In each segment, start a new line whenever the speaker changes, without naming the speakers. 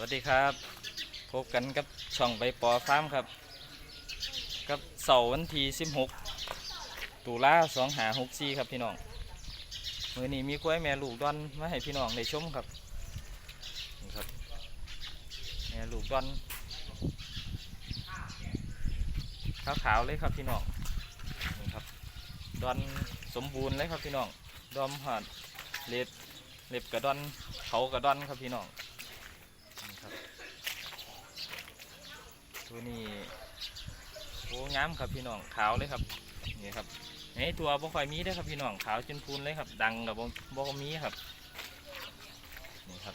วัสดีครับ พบกันกับช่องใบปอฟาร์มครับ กับเสาร์วันที่16ตุลาสองหาหกสี่ครับพี่น้องมือนี้มีกล้วยแม่ลูกดอนมาให้พี่น้องได้ชมครับนี่ครับแม่ลูกดอนขาวๆเลยครับพี่น้องนี่ครับดอนสมบูรณ์เลยครับพี่น้องดอมหอดเล็บเล็บกระดอนเขากระดอนครับพี่น้อง นี่ครับ ตัวนี้โอ้งามครับพี่น้องขาวเลยครับนี่ครับไอ้ตัวบ่ค่อยมีเด้ครับพี่น้องขาวจนพูนเลยครับ ดังกับบ่บ่มีครับนี่ครับ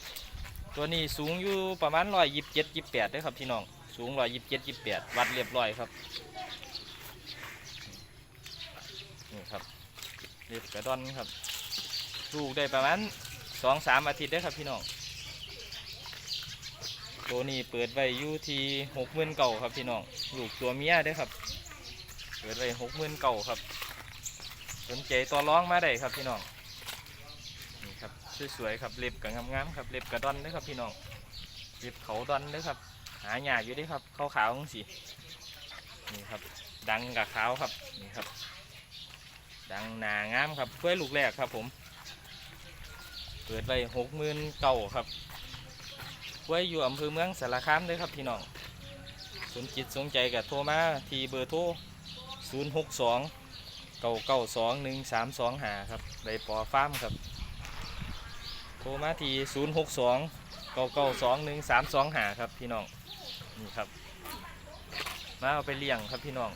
ตัวนี้สูงอยู่ประมาณร้อยยิบเจ็ดยิบแปดเด้ครับพี่น้องสูงร้อยยิบเจ็ดยิบแปดวัดเรียบร้อยครับนี่ครับเรียบกระดอนครับลูกได้ประมาณสองสามอาทิตย์เด้ครับพี่น้อง ตัวนี้เปิดไว้อยู่ที่หกหมื่นเก่าครับพี่น้องลูกตัวเมียด้อครับ เปิดไว้หกหมื่นเก่าครับ สนใจต่อร้องมาได้ครับพี่น้องนี่ครับสวยๆครับเล็บกับงามๆครับเล็บกับดอนด้อครับพี่น้องเล็บเขาดอนด้อครับ หาหยาอยู่ด้อครับขาวขาวๆจังสินี่ครับ ดังกับขาวครับนี่ครับ ดังหนางามครับกล้วยลูกแรกครับผม เปิดไว้หกหมื่นเก่าครับ ไว้อยู่อำเภอเมืองสารคามเลยครับพี่น้องสนจิตสนใจกับโทรมาที่เบอร์โทร 0 6 2 9 9 2 1 3 2 5 ครับใบปอฟาร์มครับ โทรมาที่ 0 6 2 9 9 2 1 3 2 5 ครับพี่น้องนี่ครับ มาเอาไปเลี้ยงครับพี่น้อง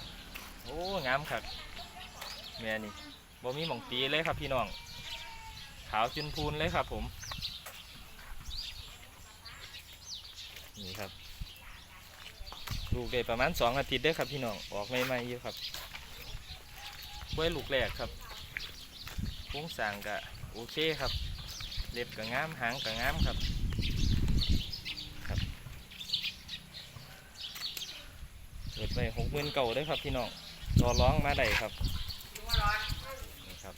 โอ้งามครับแม่นี่บ่มีหม่องตีเลยครับพี่น้อง ขาวจุนพูนเลยครับผม ครับลูกได้ประมาณสองอาทิตย์ได้ครับพี่น้องออกใหม่ๆอยู่ครับกล้วยลูกแรกครับโครงสางกะโอเคครับ เล็บกะงามหางกะงามครับครับเปิดไปหกหมื่นเก่าได้ครับพี่น้องต่อร้องมาได้ครับนี่ครับ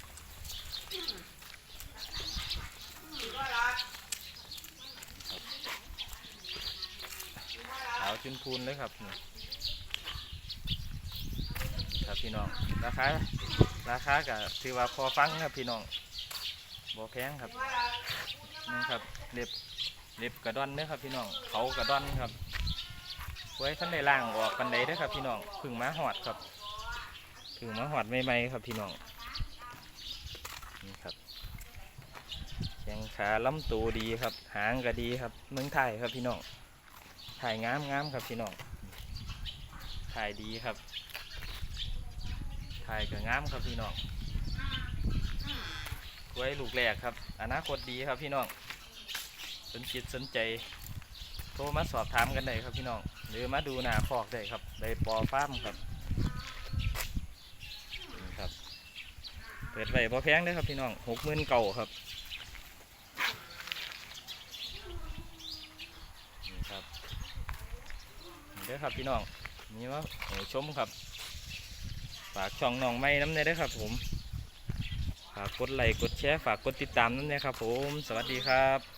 ขาวจุนพูนเลยครับนี่ครับพี่น้องราคาราคาก็ถือว่าพอฟังครับพี่น้องบ่แพงครับนี่ครับเล็บเล็บกระดอนเด้อครับพี่น้องเขากระดอนครับไว้ท่านได้ล่างออกปันไดเด้อครับพี่น้องพึ่งม้าหอดครับพึ่งม้าหอดใหม่ๆครับพี่น้องนี่ครับแข้งขาล้ำตัวดีครับ หางก็ดีครับเมืองไทยครับพี่น้อง ถ่ายงามงามครับพี่น้อง ถ่ายดีครับ ถ่ายก็งามครับพี่น้องไว้ลูกแรกครับ อนาคตดีครับพี่น้อง สนจิตสนใจ โทรมาสอบถามกันได้ครับพี่น้อง หรือมาดูหน้าคอกได้ครับ ได้ปอฟ้ามครับครับ เปิดไว้พอแพงได้ครับพี่น้องหกหมื่นเก่าครับ นี่ครับ เด้อครับพี่น้องนี่ว่าโอ้ชมครับฝากช่องน้องไม้น้ำเนยเด้ครับ ผม ฝากกดไลค์กดแชร์ฝากกดติดตามน้ำเนยครับ ผม สวัสดีครับ